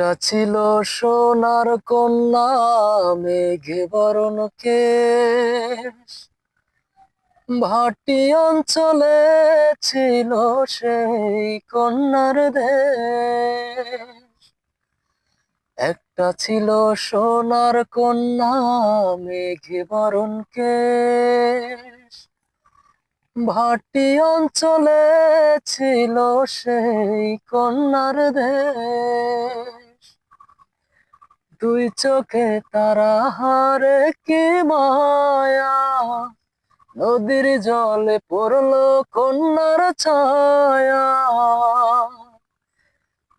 একটা ছিল সোনার কন্যা, মেঘে বরণ কেশ। ভাটি অঞ্চলে ছিল সেই কন্যার দেশ। একটা ছিল সোনার কন্যা, মেঘে বরণ কেশ। ভাটি অঞ্চলে ছিল সেই কন্যার দেশ। দুই চোখে তারা হারে কি মায়া? নদীর জলে পড়ল কন্যার ছায়া।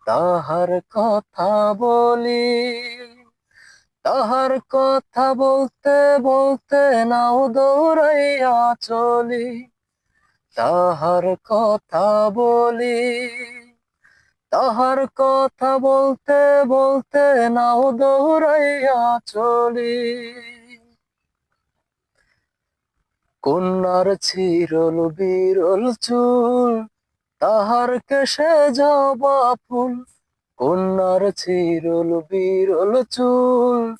তাহার কথা বলি, তাহার কথা বলতে বলতে নাও দৌড়াইয়া চলি। তাহার কথা বলি তাহার কথা বলতে বলতে নাও দৌড়াইয়া চলি। কন্যার চিরল, বিরল চুল, তাহার কেশে জবা ফুল। কন্যার চিরল, বিরল চুল,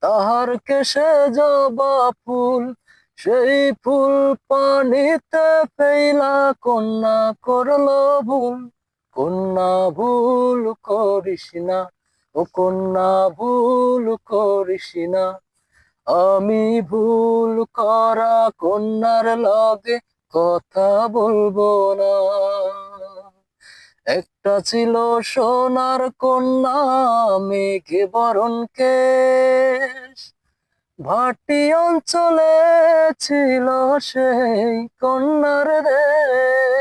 তাহার কেশে জবা ফুল। সেই ফুল পানিতে ফেলা কন্যা করল ভুল। কন্যা ভুল করিস না, ও কন্যা ভুল করিস না। আমি ভুল করা কন্যার লগে কথা বলব না। একটা ছিল সোনার কন্যা, মেঘে বরণ কেশ। ভাটি অঞ্চলে ছিল সেই কন্যার দেশ।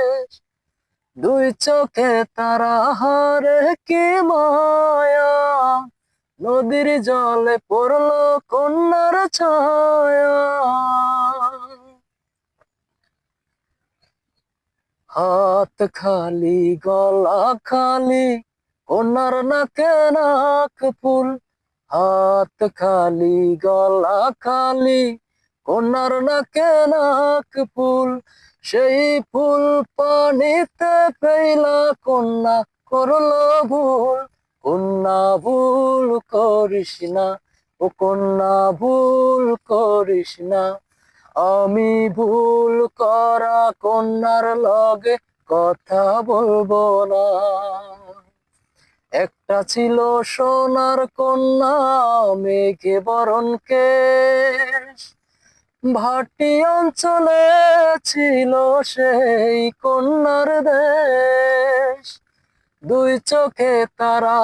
দুই চোখে তারা হারে কি মায়া? নদীর জলে পড়ল কন্যার ছায়া। হাত খালি, গলা খালি, কন্যার নাকে নাক ফুল। হাত খালি, গলা খালি, কন্যার নাকে নাক ফুল। সেই ফুল পানিতে ফেলা কন্যা করল ভুল। কন্যা ভুল করিস না, ও কন্যা ভুল করিস না। আমি ভুল করা কন্যার লগে কথা বলব না। একটা ছিল সোনার কন্যা, মেঘে বরণ কেশ। ভাটি অঞ্চলে ছিল সেই কন্যার দেশ। দুই চোখে তারা